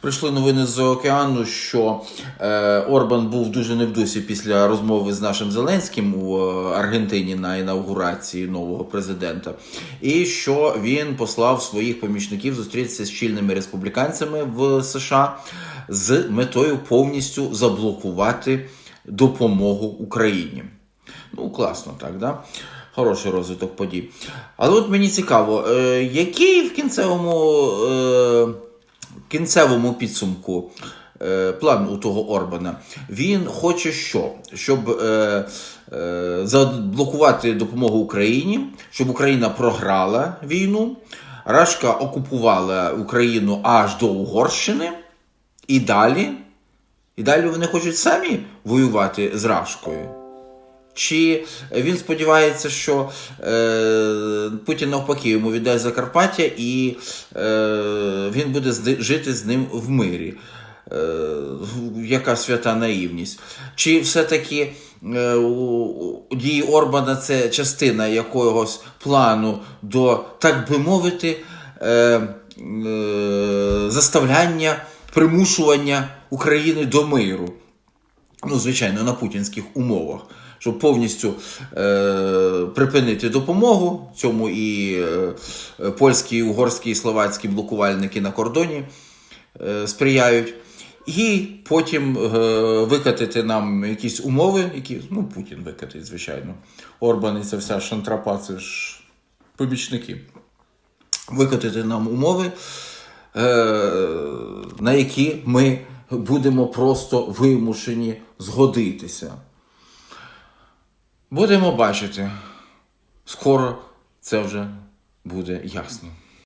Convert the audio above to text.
Прийшли новини з океану, що е, Орбан був дуже не в дусі після розмови з нашим Зеленським у е, Аргентині на інаугурації нового президента, і що він послав своїх помічників зустрітися з чільними республіканцями в США з метою повністю заблокувати допомогу Україні. Ну, класно, так, да? Хороший розвиток подій. Але от мені цікаво, е, який в кінцевому, е, кінцевому підсумку е, план у того Орбана? Він хоче що? Щоб е, е, заблокувати допомогу Україні, щоб Україна програла війну, Рашка окупувала Україну аж до Угорщини, і далі. І далі вони хочуть самі воювати з Рашкою. Чи він сподівається, що е, Путін навпаки йому віддасть Закарпаття і е, він буде жити з ним в мирі? Е, яка свята наївність? Чи все-таки е, дії Орбана це частина якогось плану до, так би мовити, е, е, заставляння, примушування України до миру? Ну, звичайно, на путінських умовах, щоб повністю е, припинити допомогу цьому і е, польські, угорські і словацькі блокувальники на кордоні е, сприяють. І потім е, викатити нам якісь умови, які ну, Путін викатить, звичайно. Орбан і ця вся шантрапа, це ж побічники. Викатити нам умови, е, на які ми будемо просто вимушені згодитися. Будемо бачити. Скоро це вже буде ясно.